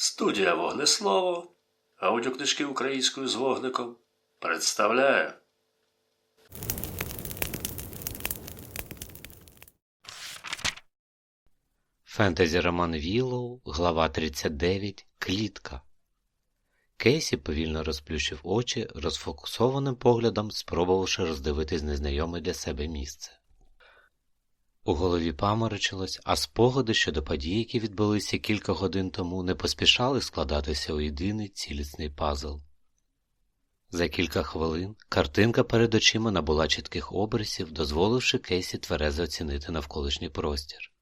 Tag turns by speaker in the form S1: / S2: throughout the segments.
S1: Студія Вогнеслово, аудіокнижки українською з вогником представляє.
S2: Фентезі роман Віллоу, глава 39, Клітка. Кейсі повільно розплющив очі, розфокусованим поглядом, спробувавши роздивитись незнайоме для себе місце. У голові паморочилось, а спогади щодо подій, які відбулися кілька годин тому, не поспішали складатися у єдиний цілісний пазл. За кілька хвилин картинка перед очима набула чітких обрисів, дозволивши Кейсі тверезо оцінити навколишній простір.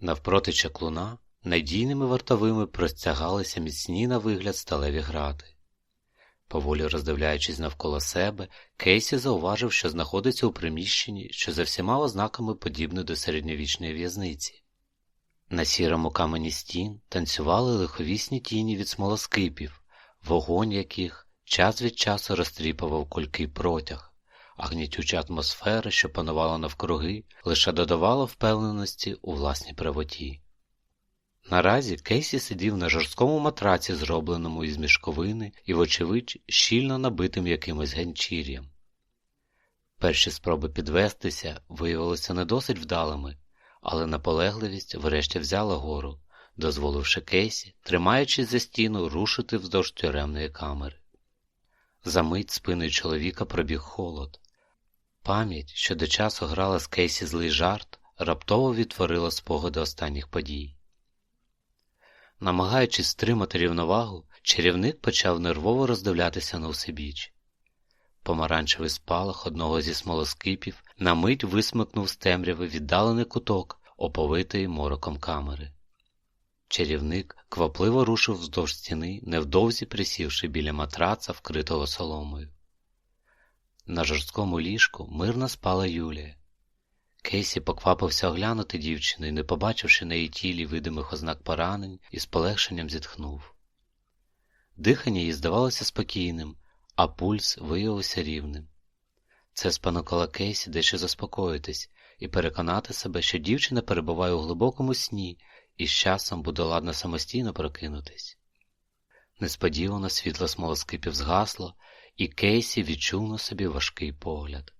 S2: Навпроти чаклуна надійними вартовими простягалися міцні на вигляд сталеві грати. Поволі роздивляючись навколо себе, Кейсі зауважив, що знаходиться у приміщенні, що за всіма ознаками подібне до середньовічної в'язниці. На сірому камені стін танцювали лиховісні тіні від смолоскипів, вогонь яких час від часу розтріпував кольки протяг, а гнітюча атмосфера, що панувала навкруги, лише додавала впевненості у власній правоті. Наразі Кейсі сидів на жорсткому матраці, зробленому із мішковини і, вочевидь, щільно набитим якимось ганчір'ям. Перші спроби підвестися виявилися не досить вдалими, але наполегливість врешті взяла гору, дозволивши Кейсі, тримаючись за стіну, рушити вздовж тюремної камери. Замить спиною чоловіка пробіг холод. Пам'ять, що до часу грала з Кейсі злий жарт, раптово відтворила спогади останніх подій. Намагаючись стримати рівновагу, чарівник почав нервово роздивлятися на усебіч. Помаранчевий спалах одного зі смолоскипів на мить висмикнув з темряви віддалений куток, оповитий мороком камери. Чарівник квапливо рушив вздовж стіни, невдовзі присівши біля матраца, вкритого соломою. На жорсткому ліжку мирно спала Юлія. Кейсі поквапився оглянути дівчину і, не побачивши на її тілі видимих ознак поранень, із полегшенням зітхнув. Дихання їй здавалося спокійним, а пульс виявився рівним. Це спонукало Кейсі дещо заспокоїтись і переконати себе, що дівчина перебуває у глибокому сні і з часом буде ладна самостійно прокинутись. Несподівано світло смолоскипів згасло, і Кейсі відчув на собі важкий погляд.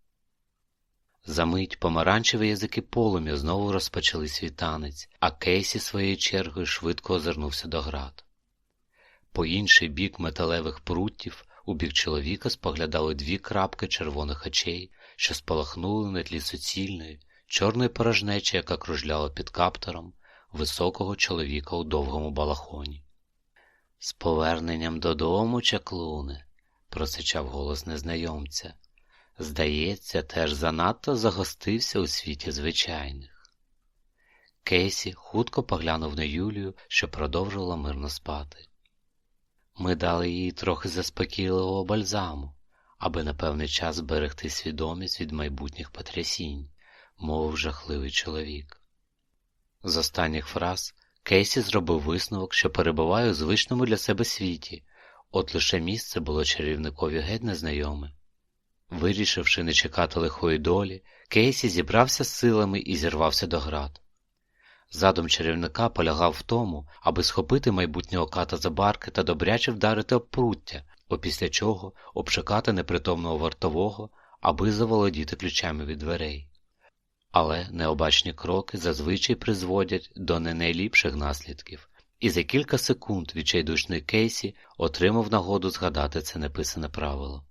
S2: Замить помаранчеві язики полум'я знову розпочали свій танець, а Кейсі своєю чергою швидко озирнувся до град. По інший бік металевих пруттів у бік чоловіка споглядали дві крапки червоних очей, що спалахнули на тлі суцільної, чорної порожнечі, яка кружляла під каптором високого чоловіка у довгому балахоні. З поверненням додому, чаклуне, просичав голос незнайомця. Здається, теж занадто загостився у світі звичайних. Кейсі хутко поглянув на Юлію, що продовжувала мирно спати. Ми дали їй трохи заспокійливого бальзаму, аби на певний час зберегти свідомість від майбутніх потрясінь, мовив жахливий чоловік. З останніх фраз Кейсі зробив висновок, що перебуває у звичному для себе світі, от лише місце було чарівникові геть незнайоме. Вирішивши не чекати лихої долі, Кейсі зібрався з силами і зірвався до град. Задум чарівника полягав в тому, аби схопити майбутнього ката за барки та добряче вдарити об пруття, опісля чого обшукати непритомного вартового, аби заволодіти ключами від дверей. Але необачні кроки зазвичай призводять до не найліпших наслідків, і за кілька секунд відчайдушний Кейсі отримав нагоду згадати це неписане правило.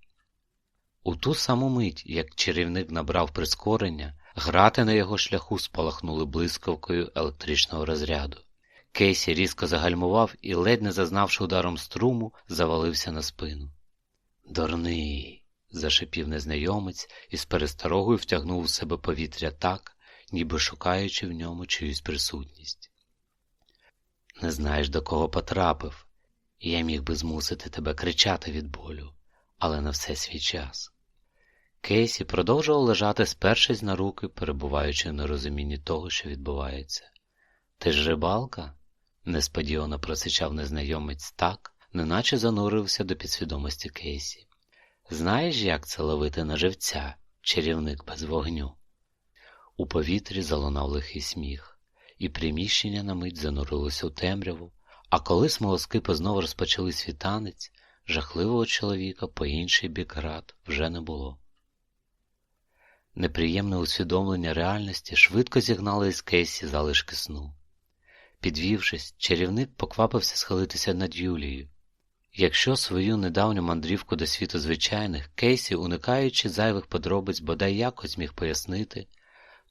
S2: У ту саму мить, як чарівник набрав прискорення, грати на його шляху спалахнули блискавкою електричного розряду. Кейсі різко загальмував і, ледь не зазнавши ударом струму, завалився на спину. Дурний. зашипів незнайомець і з пересторогою втягнув у себе повітря так, ніби шукаючи в ньому чиюсь присутність. Не знаєш, до кого потрапив, і я міг би змусити тебе кричати від болю але на все свій час. Кейсі продовжував лежати, спершись на руки, перебуваючи в нерозумінні того, що відбувається. Ти ж рибалка? несподівано просичав незнайомець так, неначе занурився до підсвідомості Кейсі. Знаєш, як це ловити на живця, чарівник без вогню? У повітрі залунав лихий сміх, і приміщення на мить занурилося у темряву, А коли смолоскипи знову розпочали свій танець, жахливого чоловіка по інший бік град вже не було. Неприємне усвідомлення реальності швидко зігнало із Кейсі залишки сну. Підвівшись, чарівник поквапився схилитися над Юлією. Якщо свою недавню мандрівку до світу звичайних Кейсі, уникаючи зайвих подробиць, бодай якось міг пояснити,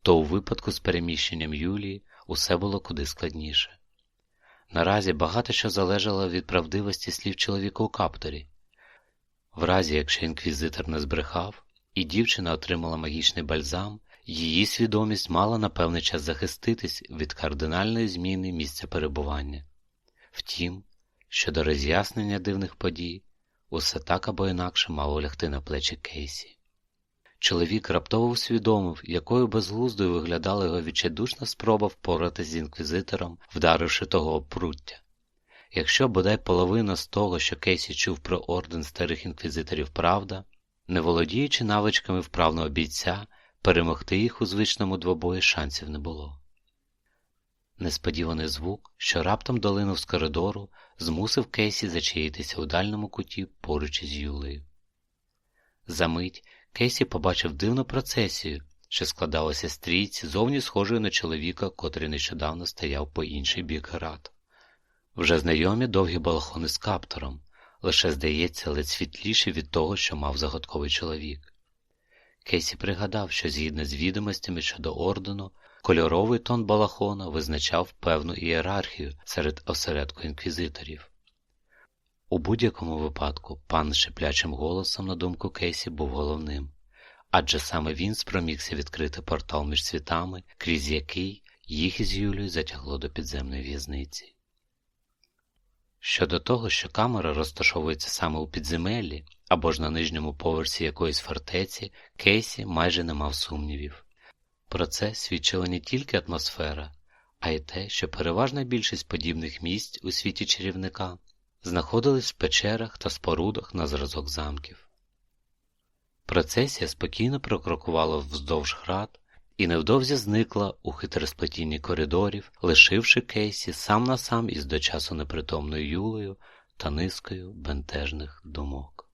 S2: то у випадку з переміщенням Юлії усе було куди складніше. Наразі багато що залежало від правдивості слів чоловіка у капторі. В разі, якщо інквізитор не збрехав, і дівчина отримала магічний бальзам, її свідомість мала на певний час захиститись від кардинальної зміни місця перебування. Втім, щодо роз'яснення дивних подій, усе так або інакше мало лягти на плечі Кейсі. Чоловік раптово усвідомив, якою безглуздою виглядала його відчайдушна спроба впоратись з інквізитором, вдаривши того об пруття. Якщо бодай половина з того, що Кейсі чув про орден старих інквізиторів правда, не володіючи навичками вправного бійця, перемогти їх у звичному двобої шансів не було. Несподіваний звук, що раптом долинув з коридору, змусив Кейсі зачаїтися у дальньому куті поруч із Юлею. Замить Кейсі побачив дивну процесію, що складалася з трійці, зовні схожої на чоловіка, котрий нещодавно стояв по інший бік град. Вже знайомі довгі балахони з каптором, лише здається, ледь світліші від того, що мав загадковий чоловік. Кейсі пригадав, що згідно з відомостями щодо ордену, кольоровий тон балахона визначав певну ієрархію серед осередку інквізиторів. У будь-якому випадку пан шиплячим голосом, на думку Кейсі, був головним, адже саме він спромігся відкрити портал між світами, крізь який їх із Юлією затягло до підземної в'язниці. Щодо того, що камера розташовується саме у підземеллі або ж на нижньому поверсі якоїсь фортеці, Кейсі майже не мав сумнівів. Про це свідчила не тільки атмосфера, а й те, що переважна більшість подібних місць у світі чарівника знаходились в печерах та спорудах на зразок замків. Процесія спокійно прокрокувала вздовж град і невдовзі зникла у хитросплетінні коридорів, лишивши Кейсі сам на сам із до часу непритомною Юлею та низкою бентежних думок.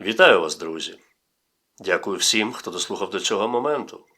S1: Вітаю вас, друзі! Дякую всім, хто дослухав до цього моменту.